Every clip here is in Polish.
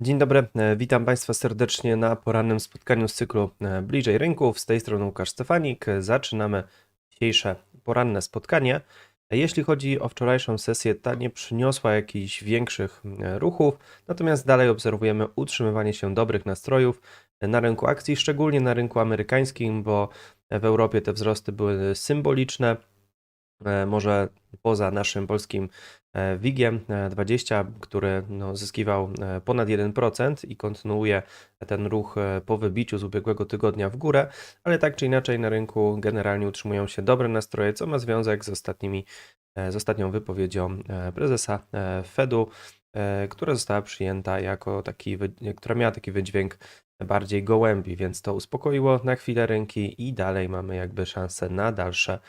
Dzień dobry, e, witam Państwa serdecznie na porannym spotkaniu z cyklu e, Bliżej Rynków. Z tej strony Łukasz Stefanik. Zaczynamy dzisiejsze poranne spotkanie. Jeśli chodzi o wczorajszą sesję, ta nie przyniosła jakichś większych e, ruchów, natomiast dalej obserwujemy utrzymywanie się dobrych nastrojów na rynku akcji, szczególnie na rynku amerykańskim, bo w Europie te wzrosty były symboliczne. E, Może poza naszym polskim e, WIG-iem e, 20, który no, zyskiwał e, ponad 1% i kontynuuje ten ruch e, po wybiciu z ubiegłego tygodnia w górę, ale tak czy inaczej na rynku generalnie utrzymują się dobre nastroje, co ma związek z ostatnimi, e, z ostatnią wypowiedzią e, prezesa e, Fedu, e, która została przyjęta jako taki, która miała taki wydźwięk bardziej gołębi, więc to uspokoiło na chwilę rynki i dalej mamy jakby szansę na dalsze e,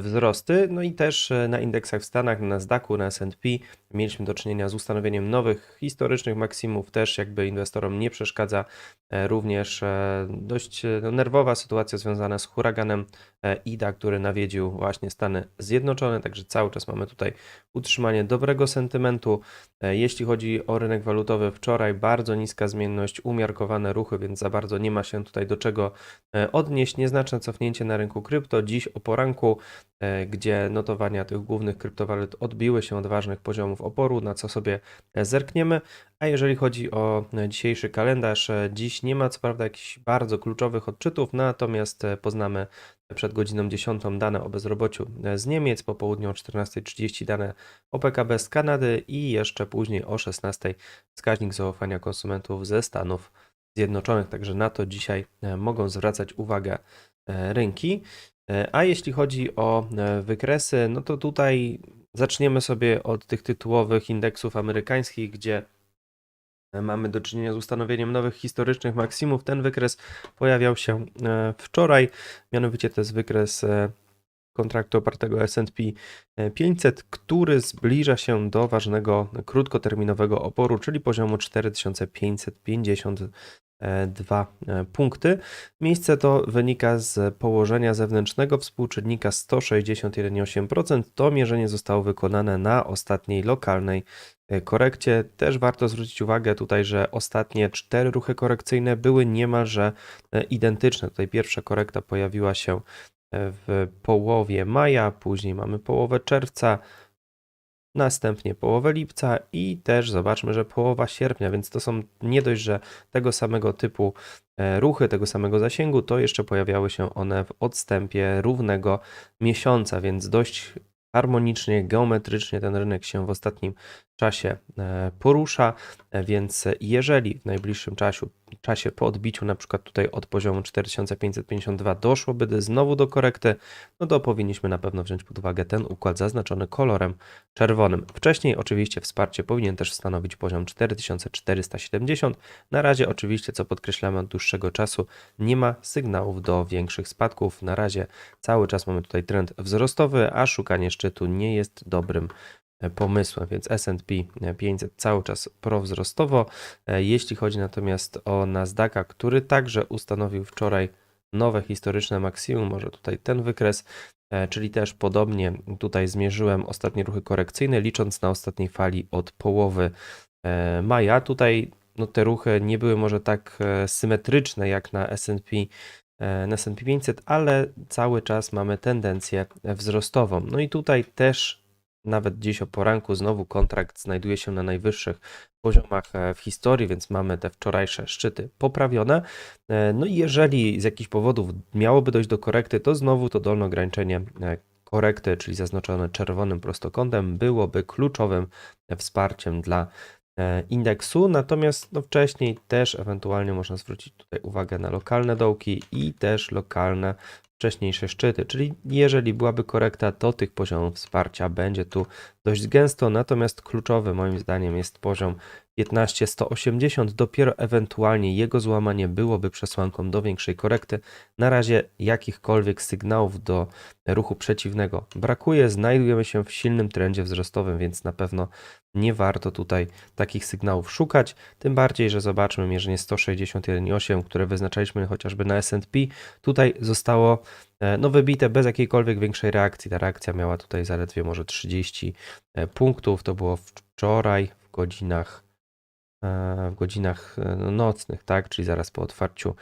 wzrosty. No i też e, na indeksach w Stanach, na Nasdaqu, na S&P mieliśmy do czynienia z ustanowieniem nowych historycznych maksimów, też jakby inwestorom nie przeszkadza e, również e, dość e, no, nerwowa sytuacja związana z huraganem e, Ida, który nawiedził właśnie Stany Zjednoczone, także cały czas mamy tutaj utrzymanie dobrego sentymentu. E, Jeśli chodzi o rynek walutowy, wczoraj bardzo niska zmienność, umiarkowane ruchy, więc za bardzo nie ma się tutaj do czego e, odnieść. Nieznaczne cofnięcie na rynku krypto dziś o poranku, e, gdzie notowania tych głównych kryptowalut odbiły się od ważnych poziomów oporu, na co sobie e, zerkniemy. A jeżeli chodzi o e, dzisiejszy kalendarz, e, dziś nie ma co prawda jakichś bardzo kluczowych odczytów, natomiast e, poznamy przed godziną 10 dane o bezrobociu e, z Niemiec, po południu o 14.30 dane o PKB z Kanady i jeszcze później o 16.00 wskaźnik zaufania konsumentów ze Stanów Zjednoczonych. Także na to dzisiaj e, mogą zwracać uwagę e, rynki. E, A jeśli chodzi o e, wykresy, no to tutaj zaczniemy sobie od tych tytułowych indeksów amerykańskich, gdzie e, mamy do czynienia z ustanowieniem nowych historycznych maksimów. Ten wykres pojawiał się wczoraj, mianowicie to jest wykres kontraktu opartego S&P 500, który zbliża się do ważnego krótkoterminowego oporu, czyli poziomu 4552 e, punkty. Miejsce to wynika z położenia zewnętrznego współczynnika 161,8%. To mierzenie zostało wykonane na ostatniej lokalnej e, korekcie. Też warto zwrócić uwagę tutaj, że ostatnie cztery ruchy korekcyjne były niemalże e, identyczne. Tutaj pierwsza korekta pojawiła się w połowie maja, później mamy połowę czerwca, następnie połowę lipca i też zobaczmy, że połowa sierpnia, więc to są nie dość, że tego samego typu e, ruchy, tego samego zasięgu, to jeszcze pojawiały się one w odstępie równego miesiąca, więc dość harmonicznie, geometrycznie ten rynek się w ostatnim czasie e, porusza, e, więc jeżeli w najbliższym czasie, czasie po odbiciu na przykład tutaj od poziomu 4552 doszłoby do- znowu do korekty, no to powinniśmy na pewno wziąć pod uwagę ten układ zaznaczony kolorem czerwonym. Wcześniej oczywiście wsparcie powinien też stanowić poziom 4470. Na razie oczywiście, co podkreślamy od dłuższego czasu, nie ma sygnałów do większych spadków. Na razie cały czas mamy tutaj trend wzrostowy, a szukanie szczytu nie jest dobrym pomysłem, więc S&P 500 cały czas prowzrostowo. E, Jeśli chodzi natomiast o Nasdaqa, który także ustanowił wczoraj nowe historyczne maksimum, może tutaj ten wykres, e, czyli też podobnie tutaj zmierzyłem ostatnie ruchy korekcyjne, licząc na ostatniej fali od połowy e, maja. Tutaj no, te ruchy nie były może tak symetryczne jak na S&P na S&P 500, ale cały czas mamy tendencję wzrostową. No i tutaj też nawet dziś o poranku znowu kontrakt znajduje się na najwyższych poziomach e, w historii, więc mamy te wczorajsze szczyty poprawione. E, No i jeżeli z jakichś powodów miałoby dojść do korekty, to znowu to dolne ograniczenie e, korekty, czyli zaznaczone czerwonym prostokątem, byłoby kluczowym wsparciem dla indeksu. Natomiast no, wcześniej też ewentualnie można zwrócić tutaj uwagę na lokalne dołki i też lokalne wcześniejsze szczyty. Czyli jeżeli byłaby korekta, to tych poziomów wsparcia będzie tu dość gęsto. Natomiast kluczowy moim zdaniem jest poziom 15180. Dopiero ewentualnie jego złamanie byłoby przesłanką do większej korekty. Na razie jakichkolwiek sygnałów do ruchu przeciwnego brakuje. Znajdujemy się w silnym trendzie wzrostowym, więc na pewno nie warto tutaj takich sygnałów szukać. Tym bardziej, że zobaczmy mierzenie 161,8, które wyznaczaliśmy chociażby na S&P. Tutaj zostało e, no, wybite bez jakiejkolwiek większej reakcji. Ta reakcja miała tutaj zaledwie może 30 e, punktów. To było wczoraj w godzinach w godzinach e, no, nocnych, tak, czyli zaraz po otwarciu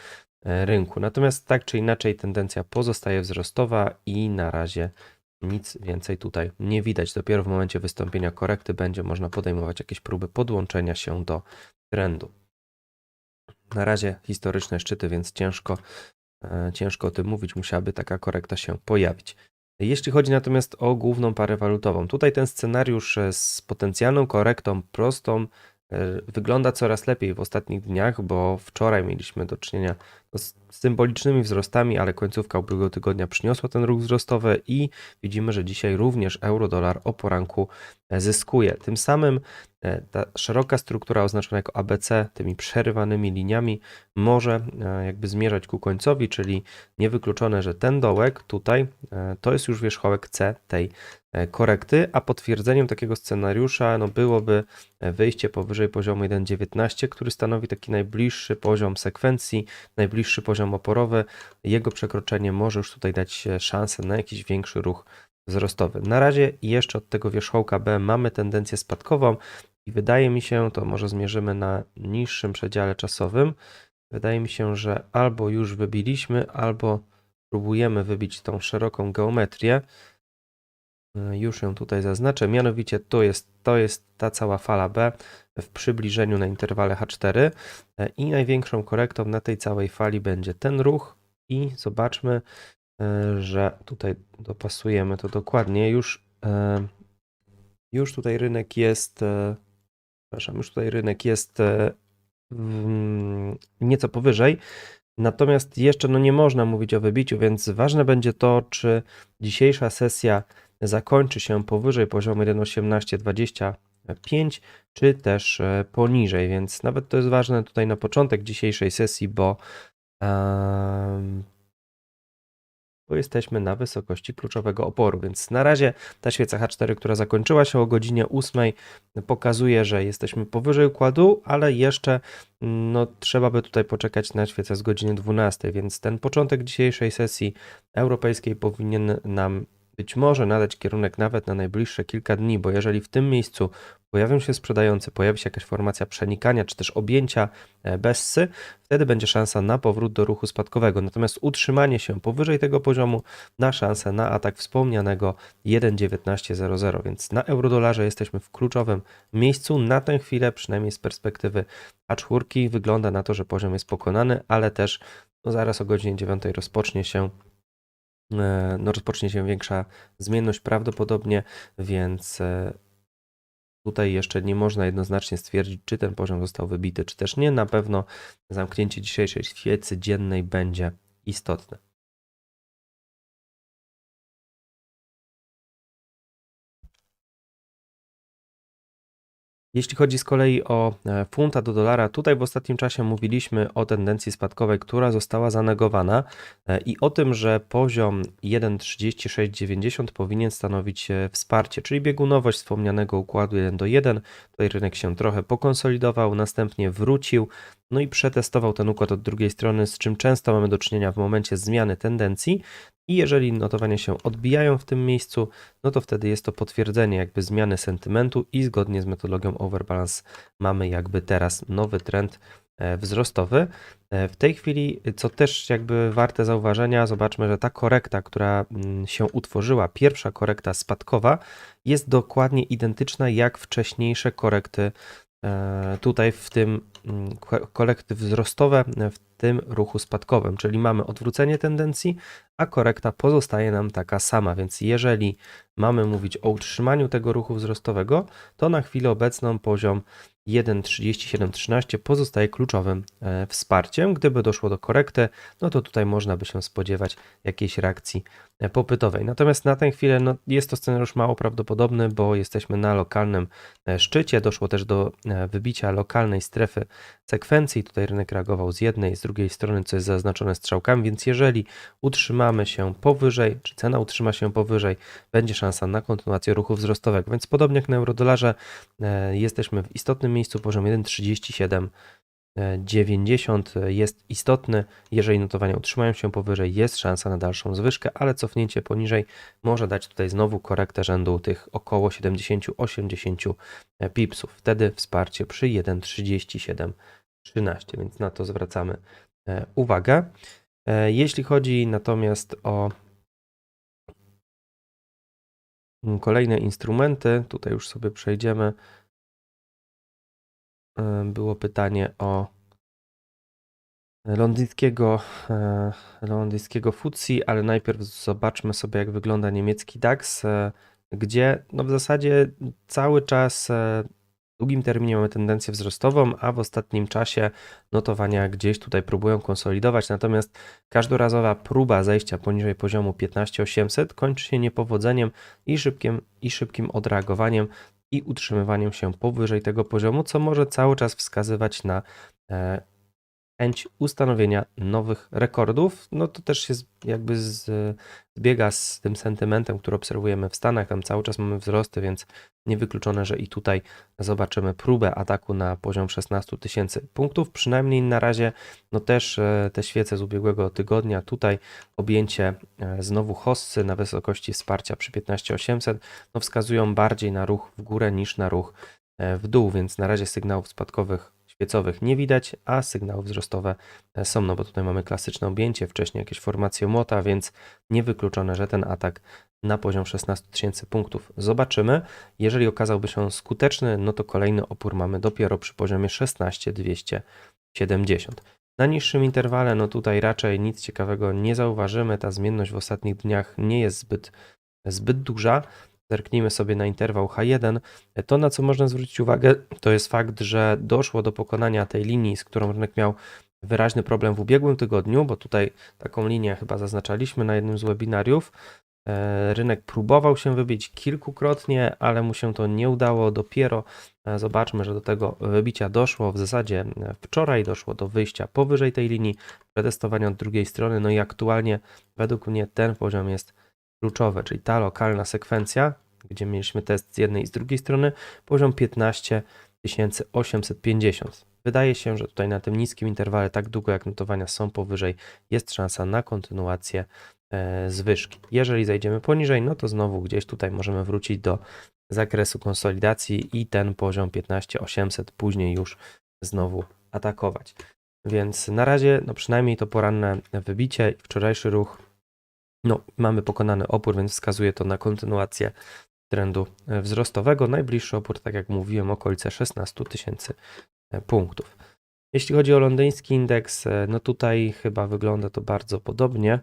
e, rynku. Natomiast tak czy inaczej tendencja pozostaje wzrostowa i na razie nic więcej tutaj nie widać. Dopiero w momencie wystąpienia korekty będzie można podejmować jakieś próby podłączenia się do trendu. Na razie historyczne szczyty, więc ciężko, e, ciężko o tym mówić. Musiałaby taka korekta się pojawić. Jeśli chodzi natomiast o główną parę walutową, tutaj ten scenariusz e, z potencjalną korektą prostą e, wygląda coraz lepiej w ostatnich dniach, bo wczoraj mieliśmy do czynienia z symbolicznymi wzrostami, ale końcówka ubiegłego tygodnia przyniosła ten ruch wzrostowy i widzimy, że dzisiaj również euro-dolar o poranku e, zyskuje. Tym samym e, ta szeroka struktura oznaczona jako ABC tymi przerywanymi liniami może e, jakby zmierzać ku końcowi, czyli niewykluczone, że ten dołek tutaj to jest już wierzchołek C tej korekty, a potwierdzeniem takiego scenariusza no byłoby wyjście powyżej poziomu 1,19, który stanowi taki najbliższy poziom sekwencji, najbliższy poziom oporowy. Jego przekroczenie może już tutaj dać szansę na jakiś większy ruch wzrostowy. Na razie jeszcze od tego wierzchołka B mamy tendencję spadkową i wydaje mi się, to może zmierzymy na niższym przedziale czasowym. Wydaje mi się, że albo już wybiliśmy, albo próbujemy wybić tą szeroką geometrię. Już ją tutaj zaznaczę. Mianowicie to jest, to jest ta cała fala B w przybliżeniu na interwale H4 i największą korektą na tej całej fali będzie ten ruch i zobaczmy, E, że tutaj dopasujemy to dokładnie. Już, e, już tutaj rynek jest, e, przepraszam, już tutaj rynek jest nieco powyżej. Natomiast jeszcze no nie można mówić o wybiciu, więc ważne będzie to, czy dzisiejsza sesja zakończy się powyżej poziomu 1.1825, czy też poniżej, więc nawet to jest ważne tutaj na początek dzisiejszej sesji, bo bo jesteśmy na wysokości kluczowego oporu. Więc na razie ta świeca H4, która zakończyła się o godzinie 8, pokazuje, że jesteśmy powyżej układu, ale jeszcze no, trzeba by tutaj poczekać na świecę z godziny 12, więc ten początek dzisiejszej sesji europejskiej powinien nam być może nadać kierunek nawet na najbliższe kilka dni, bo jeżeli w tym miejscu pojawią się sprzedający, pojawi się jakaś formacja przenikania czy też objęcia e, bessy, wtedy będzie szansa na powrót do ruchu spadkowego. Natomiast utrzymanie się powyżej tego poziomu da szansę na atak wspomnianego 1.1900, więc na eurodolarze jesteśmy w kluczowym miejscu. Na tę chwilę, przynajmniej z perspektywy A4, wygląda na to, że poziom jest pokonany, ale też no zaraz o godzinie 9 rozpocznie się no, rozpocznie się większa zmienność prawdopodobnie, więc e, tutaj jeszcze nie można jednoznacznie stwierdzić, czy ten poziom został wybity, czy też nie. Na pewno zamknięcie dzisiejszej świecy dziennej będzie istotne. Jeśli chodzi z kolei o e, funta do dolara, tutaj w ostatnim czasie mówiliśmy o tendencji spadkowej, która została zanegowana e, i o tym, że poziom 1,3690 powinien stanowić e, wsparcie, czyli biegunowość wspomnianego układu 1 do 1. Tutaj rynek się trochę pokonsolidował, następnie wrócił, no i przetestował ten układ od drugiej strony, z czym często mamy do czynienia w momencie zmiany tendencji. I jeżeli notowania się odbijają w tym miejscu, no to wtedy jest to potwierdzenie jakby zmiany sentymentu i zgodnie z metodologią overbalance mamy jakby teraz nowy trend e, wzrostowy. E, w tej chwili, co też jakby warte zauważenia, zobaczmy, że ta korekta, która mm, się utworzyła, pierwsza korekta spadkowa, jest dokładnie identyczna jak wcześniejsze korekty tutaj w tym mm, korekty wzrostowe w tym ruchu spadkowym, czyli mamy odwrócenie tendencji, a korekta pozostaje nam taka sama, więc jeżeli mamy mówić o utrzymaniu tego ruchu wzrostowego, to na chwilę obecną poziom 1.3713 pozostaje kluczowym e, wsparciem. Gdyby doszło do korekty, no to tutaj można by się spodziewać jakiejś reakcji e, popytowej. Natomiast na tę chwilę no, jest to scenariusz mało prawdopodobny, bo jesteśmy na lokalnym e, szczycie. Doszło też do wybicia lokalnej strefy sekwencji. Tutaj rynek reagował z jednej, z drugiej strony, co jest zaznaczone strzałkami, więc jeżeli utrzymamy się powyżej, czy cena utrzyma się powyżej, będzie szansa na kontynuację ruchu wzrostowego. Więc podobnie jak na eurodolarze, jesteśmy w istotnym miejscu poziom 1,37 90 jest istotny. Jeżeli notowania utrzymają się powyżej, jest szansa na dalszą zwyżkę, ale cofnięcie poniżej może dać tutaj znowu korektę rzędu tych około 70-80 pipsów. Wtedy wsparcie przy 1,3713, więc na to zwracamy e, uwagę. E, Jeśli chodzi natomiast o kolejne instrumenty, tutaj już sobie przejdziemy. E, Było pytanie o londyńskiego, e, londyńskiego FTSE, ale najpierw zobaczmy sobie, jak wygląda niemiecki DAX, e, gdzie no w zasadzie cały czas w długim terminie mamy tendencję wzrostową, a w ostatnim czasie notowania gdzieś tutaj próbują konsolidować, natomiast każdorazowa próba zejścia poniżej poziomu 15800 kończy się niepowodzeniem i szybkim, i szybkim odreagowaniem i utrzymywaniem się powyżej tego poziomu, co może cały czas wskazywać na e, chęć ustanowienia nowych rekordów. No to też się jakby zbiega z tym sentymentem, który obserwujemy w Stanach. Tam cały czas mamy wzrosty, więc niewykluczone, że i tutaj zobaczymy próbę ataku na poziom 16 tysięcy punktów. Przynajmniej na razie, no też e, te świece z ubiegłego tygodnia, tutaj objęcie e, znowu hossy na wysokości wsparcia przy 15800, no wskazują bardziej na ruch w górę niż na ruch e, w dół, więc na razie sygnałów spadkowych świecowych nie widać, a sygnały wzrostowe e, są, no bo tutaj mamy klasyczne objęcie, wcześniej jakieś formacje młota, więc niewykluczone, że ten atak na poziom 16 tysięcy punktów zobaczymy. Jeżeli okazałby się skuteczny, no to kolejny opór mamy dopiero przy poziomie 16 270. Na niższym interwale, no tutaj raczej nic ciekawego nie zauważymy. Ta zmienność w ostatnich dniach nie jest zbyt, zbyt duża. Zerknijmy sobie na interwał H1. To, na co można zwrócić uwagę, to jest fakt, że doszło do pokonania tej linii, z którą rynek miał wyraźny problem w ubiegłym tygodniu, bo tutaj taką linię chyba zaznaczaliśmy na jednym z webinariów. E, Rynek próbował się wybić kilkukrotnie, ale mu się to nie udało. Dopiero e, zobaczmy, że do tego wybicia doszło w zasadzie e, wczoraj, doszło do wyjścia powyżej tej linii, przetestowania od drugiej strony. No i aktualnie według mnie ten poziom jest kluczowy, czyli ta lokalna sekwencja, gdzie mieliśmy test z jednej i z drugiej strony, poziom 15 850. Wydaje się, że tutaj na tym niskim interwale, tak długo jak notowania są powyżej, jest szansa na kontynuację e, zwyżki. Jeżeli zejdziemy poniżej, no to znowu gdzieś tutaj możemy wrócić do zakresu konsolidacji i ten poziom 15800 później już znowu atakować. Więc na razie, no przynajmniej to poranne wybicie, wczorajszy ruch, no mamy pokonany opór, więc wskazuje to na kontynuację trendu e, wzrostowego. Najbliższy opór, tak jak mówiłem, okolice 16 tysięcy e, punktów. Jeśli chodzi o londyński indeks, e, no tutaj chyba wygląda to bardzo podobnie.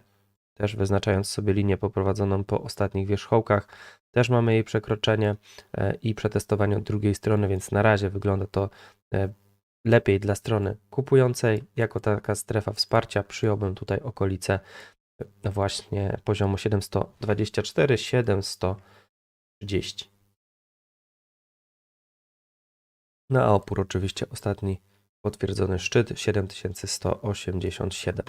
Też wyznaczając sobie linię poprowadzoną po ostatnich wierzchołkach, też mamy jej przekroczenie i przetestowanie od drugiej strony, więc na razie wygląda to lepiej dla strony kupującej. Jako taka strefa wsparcia przyjąłbym tutaj okolice właśnie poziomu 724, 730. No a opór oczywiście ostatni potwierdzony szczyt 7187.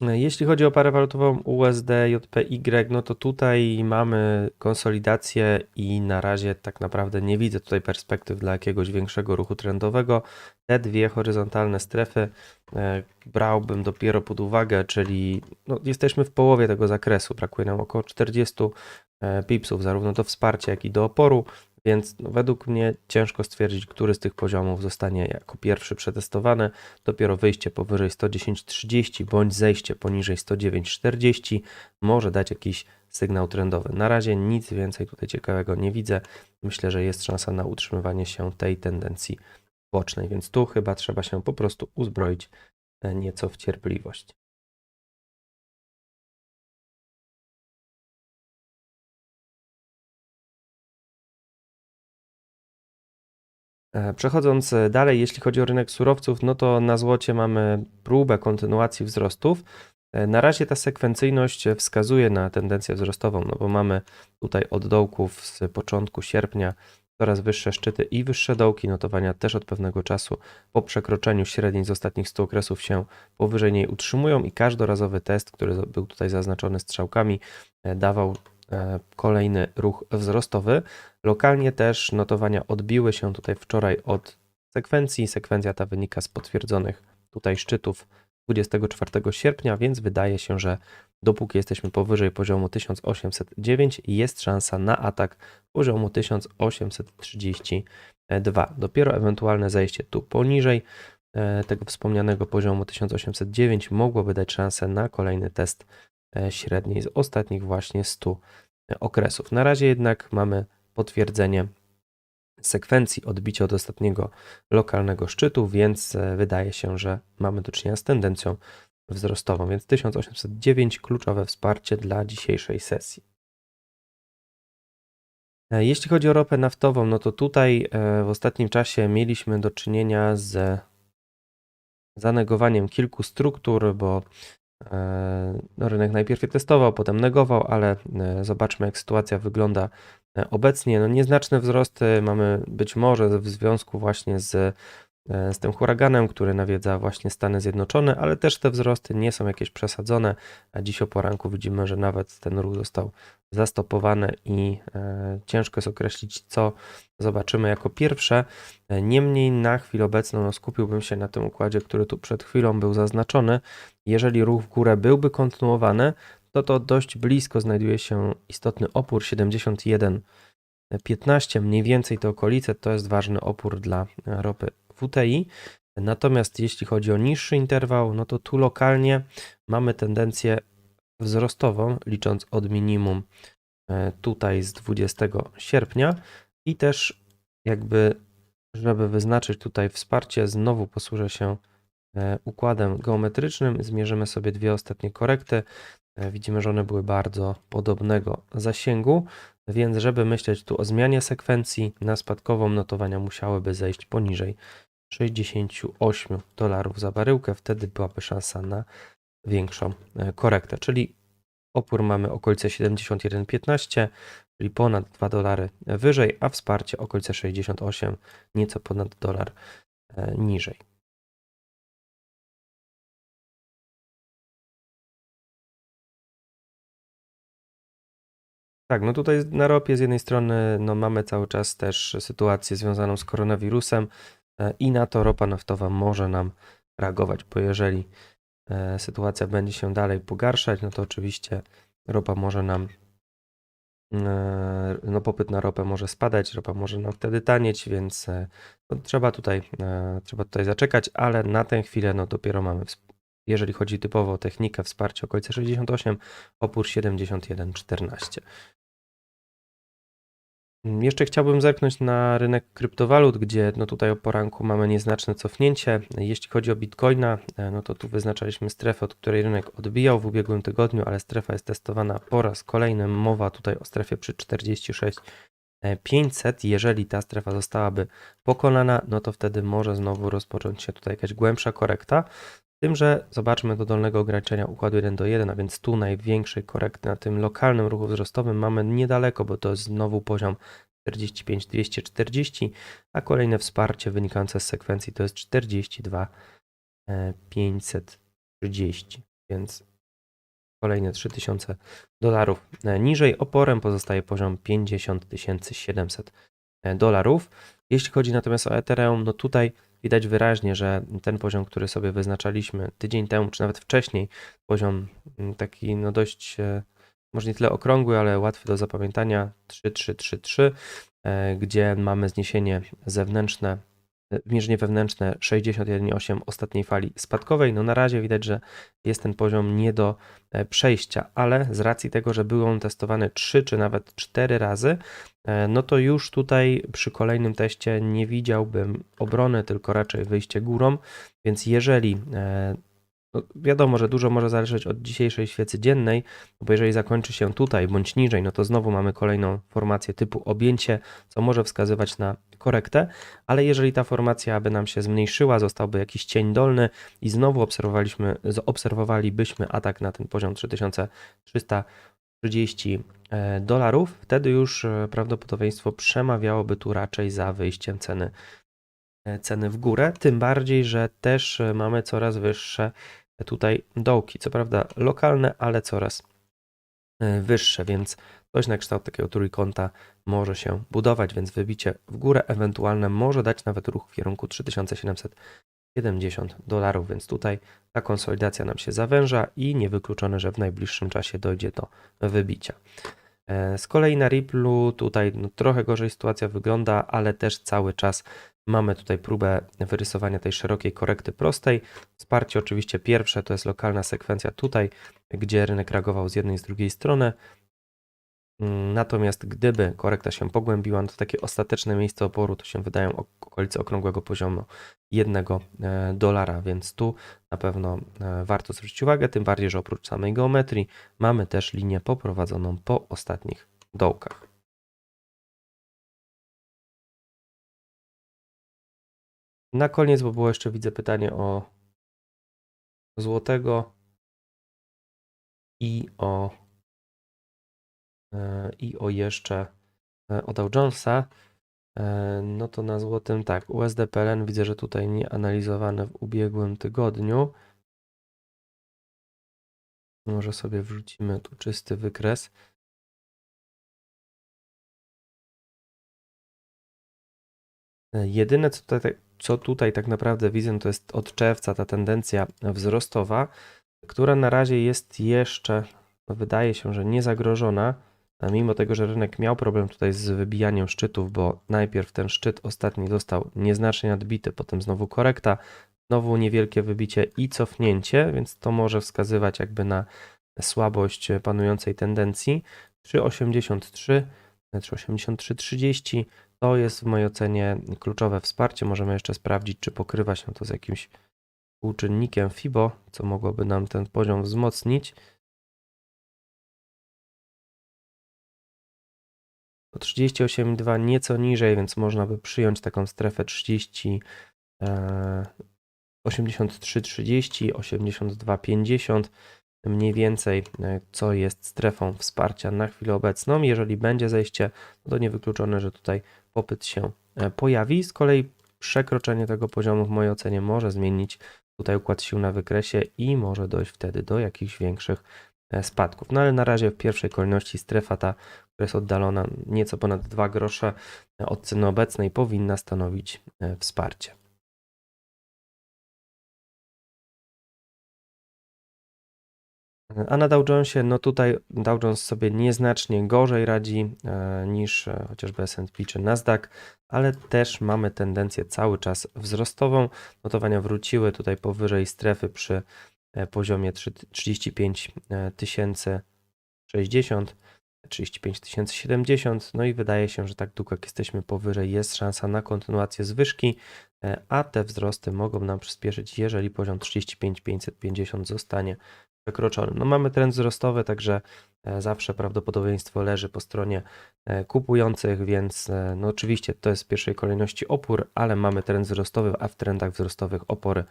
Jeśli chodzi o parę walutową USD, JPY, no to tutaj mamy konsolidację i na razie tak naprawdę nie widzę tutaj perspektyw dla jakiegoś większego ruchu trendowego. Te dwie horyzontalne strefy e, brałbym dopiero pod uwagę, czyli no, jesteśmy w połowie tego zakresu, brakuje nam około 40 e, pipsów, zarówno do wsparcia, jak i do oporu, więc no, według mnie ciężko stwierdzić, który z tych poziomów zostanie jako pierwszy przetestowany. Dopiero wyjście powyżej 110.30 bądź zejście poniżej 109.40 może dać jakiś sygnał trendowy. Na razie nic więcej tutaj ciekawego nie widzę. Myślę, że jest szansa na utrzymywanie się tej tendencji bocznej, więc tu chyba trzeba się po prostu uzbroić e, nieco w cierpliwość. Przechodząc e, dalej, jeśli chodzi o rynek surowców, no to na złocie mamy próbę kontynuacji wzrostów. E, Na razie ta sekwencyjność wskazuje na tendencję wzrostową, no bo mamy tutaj od dołków z początku sierpnia coraz wyższe szczyty i wyższe dołki. Notowania też od pewnego czasu po przekroczeniu średniej z ostatnich 100 okresów się powyżej niej utrzymują i każdorazowy test, który był tutaj zaznaczony strzałkami, e, dawał e, kolejny ruch wzrostowy. Lokalnie też notowania odbiły się tutaj wczoraj od sekwencji. Sekwencja ta wynika z potwierdzonych tutaj szczytów 24 sierpnia, więc wydaje się, że dopóki jesteśmy powyżej poziomu 1809, jest szansa na atak poziomu 1832. Dopiero ewentualne zejście tu poniżej e, tego wspomnianego poziomu 1809 mogłoby dać szansę na kolejny test e, średniej z ostatnich właśnie 100 okresów. Na razie jednak mamy potwierdzenie sekwencji odbicia od ostatniego lokalnego szczytu, więc e, wydaje się, że mamy do czynienia z tendencją wzrostową, więc 1809 kluczowe wsparcie dla dzisiejszej sesji. E, Jeśli chodzi o ropę naftową, no to tutaj e, w ostatnim czasie mieliśmy do czynienia z zanegowaniem kilku struktur, bo e, no, rynek najpierw je testował, potem negował, ale e, zobaczmy jak sytuacja wygląda e, obecnie. No, nieznaczne wzrosty mamy być może w związku właśnie z, e, z tym huraganem, który nawiedza właśnie Stany Zjednoczone, ale też te wzrosty nie są jakieś przesadzone. A dziś o poranku widzimy, że nawet ten ruch został zastopowany i e, ciężko jest określić, co zobaczymy jako pierwsze. E, Niemniej na chwilę obecną no, skupiłbym się na tym układzie, który tu przed chwilą był zaznaczony. Jeżeli ruch w górę byłby kontynuowany, to to dość blisko znajduje się istotny opór 71,15, mniej więcej te okolice to jest ważny opór dla ropy WTI. Natomiast jeśli chodzi o niższy interwał, no to tu lokalnie mamy tendencję wzrostową, licząc od minimum e, tutaj z 20 sierpnia i też jakby, żeby wyznaczyć tutaj wsparcie, znowu posłużę się e, układem geometrycznym. Zmierzymy sobie dwie ostatnie korekty. E, Widzimy, że one były bardzo podobnego zasięgu, więc żeby myśleć tu o zmianie sekwencji na spadkową, notowania musiałyby zejść poniżej 68 dolarów za baryłkę. Wtedy byłaby szansa na większą e, korektę, czyli opór mamy okolice 71,15, czyli ponad 2 dolary wyżej, a wsparcie okolice 68, nieco ponad dolar e, niżej. Tak, no tutaj na ropie z jednej strony no mamy cały czas też sytuację związaną z koronawirusem i na to ropa naftowa może nam reagować, bo jeżeli e, sytuacja będzie się dalej pogarszać, no to oczywiście ropa może nam, e, no popyt na ropę może spadać, ropa może nam wtedy tanieć, więc e, no, trzeba tutaj, e, trzeba tutaj zaczekać, ale na tę chwilę no dopiero mamy, jeżeli chodzi typowo o technikę, wsparcie okolice 68, opór 71,14. Mm, Jeszcze chciałbym zerknąć na rynek kryptowalut, gdzie no tutaj o poranku mamy nieznaczne cofnięcie. Jeśli chodzi o Bitcoina, e, no to tu wyznaczaliśmy strefę, od której rynek odbijał w ubiegłym tygodniu, ale strefa jest testowana po raz kolejny. Mowa tutaj o strefie przy 46 500. Jeżeli ta strefa zostałaby pokonana, no to wtedy może znowu rozpocząć się tutaj jakaś głębsza korekta. Z tym, że zobaczmy do dolnego ograniczenia układu 1 do 1, a więc tu największej korekty na tym lokalnym ruchu wzrostowym mamy niedaleko, bo to jest znowu poziom 45 240, a kolejne wsparcie wynikające z sekwencji to jest 42 e, 530, więc kolejne 3000 dolarów e, niżej. Oporem pozostaje poziom 50 700 e, dolarów. Jeśli chodzi natomiast o Ethereum, no tutaj widać wyraźnie, że ten poziom, który sobie wyznaczaliśmy tydzień temu, czy nawet wcześniej, poziom mm, taki no dość, e, może nie tyle okrągły, ale łatwy do zapamiętania, 3333, e, gdzie mamy zniesienie zewnętrzne, mierzenie wewnętrzne 61,8 ostatniej fali spadkowej. No na razie widać, że jest ten poziom nie do e, przejścia, ale z racji tego, że był on testowany 3 czy nawet 4 razy, e, no to już tutaj przy kolejnym teście nie widziałbym obrony, tylko raczej wyjście górą, więc jeżeli e, no wiadomo, że dużo może zależeć od dzisiejszej świecy dziennej, bo jeżeli zakończy się tutaj bądź niżej, no to znowu mamy kolejną formację typu objęcie, co może wskazywać na korektę, ale jeżeli ta formacja by nam się zmniejszyła, zostałby jakiś cień dolny i znowu obserwowaliśmy, obserwowalibyśmy atak na ten poziom 3330 e, dolarów, wtedy już e, prawdopodobieństwo przemawiałoby tu raczej za wyjściem ceny ceny w górę, tym bardziej, że też e, mamy coraz wyższe tutaj dołki, co prawda lokalne, ale coraz e, wyższe, więc coś na kształt takiego trójkąta może się budować, więc wybicie w górę ewentualne może dać nawet ruch w kierunku 3770 dolarów, więc tutaj ta konsolidacja nam się zawęża i niewykluczone, że w najbliższym czasie dojdzie do wybicia. E, Z kolei na Ripple'u tutaj no, trochę gorzej sytuacja wygląda, ale też cały czas mamy tutaj próbę wyrysowania tej szerokiej korekty prostej. Wsparcie oczywiście pierwsze to jest lokalna sekwencja tutaj, gdzie rynek reagował z jednej i z drugiej strony. Natomiast gdyby korekta się pogłębiła, no to takie ostateczne miejsce oporu to się wydają ok- okolice okrągłego poziomu 1 dolara, więc tu na pewno e, warto zwrócić uwagę, tym bardziej, że oprócz samej geometrii mamy też linię poprowadzoną po ostatnich dołkach. Na koniec, bo było jeszcze widzę pytanie o złotego i o e, i o jeszcze e, o Dow Jonesa. E, No to na złotym tak, USD PLN widzę, że tutaj nie analizowane w ubiegłym tygodniu. Może sobie wrzucimy tu czysty wykres. E, Jedyne, co tutaj, co tutaj tak naprawdę widzę, to jest od czerwca ta tendencja wzrostowa, która na razie jest jeszcze, wydaje się, że nie zagrożona, a mimo tego, że rynek miał problem tutaj z wybijaniem szczytów, bo najpierw ten szczyt ostatni został nieznacznie nadbity, potem znowu korekta, znowu niewielkie wybicie i cofnięcie, więc to może wskazywać jakby na słabość panującej tendencji. 3,83, 3,83,30 to jest w mojej ocenie kluczowe wsparcie. Możemy jeszcze sprawdzić, czy pokrywa się to z jakimś współczynnikiem FIBO, co mogłoby nam ten poziom wzmocnić. To 38,2 nieco niżej, więc można by przyjąć taką strefę 30, e, 83,30, 82,50 mniej więcej, e, co jest strefą wsparcia na chwilę obecną. Jeżeli będzie zejście, no to niewykluczone, że tutaj popyt się e, pojawi. Z kolei przekroczenie tego poziomu w mojej ocenie może zmienić tutaj układ sił na wykresie i może dojść wtedy do jakichś większych e, spadków. No ale na razie w pierwszej kolejności strefa ta, która jest oddalona nieco ponad 2 grosze od ceny obecnej, powinna stanowić e, wsparcie. A na Dow Jonesie, no tutaj Dow Jones sobie nieznacznie gorzej radzi e, niż e, chociażby S&P czy Nasdaq, ale też mamy tendencję cały czas wzrostową. Notowania wróciły tutaj powyżej strefy przy poziomie 3 35 tysięcy 60, 35 tysięcy 70, no i wydaje się, że tak długo jak jesteśmy powyżej jest szansa na kontynuację zwyżki, e, a te wzrosty mogą nam przyspieszyć, jeżeli poziom 35 550 zostanie przekroczony. No mamy trend wzrostowy, także e, zawsze prawdopodobieństwo leży po stronie e, kupujących, więc no oczywiście to jest w pierwszej kolejności opór, ale mamy trend wzrostowy, a w trendach wzrostowych opory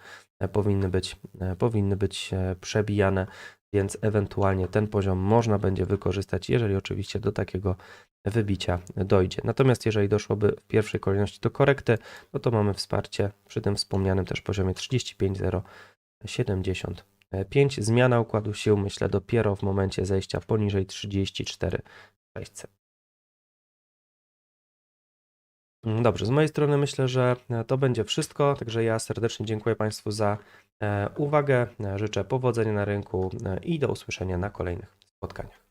powinny być, powinny być przebijane, więc ewentualnie ten poziom można będzie wykorzystać, jeżeli oczywiście do takiego wybicia dojdzie. Natomiast jeżeli doszłoby w pierwszej kolejności do korekty, no to mamy wsparcie przy tym wspomnianym też poziomie 35,070 5. Zmiana układu sił, myślę, dopiero w momencie zejścia poniżej 34 600. Dobrze, z mojej strony myślę, że e, to będzie wszystko. Także ja serdecznie dziękuję Państwu za e, uwagę. E, Życzę powodzenia na rynku i do usłyszenia na kolejnych spotkaniach.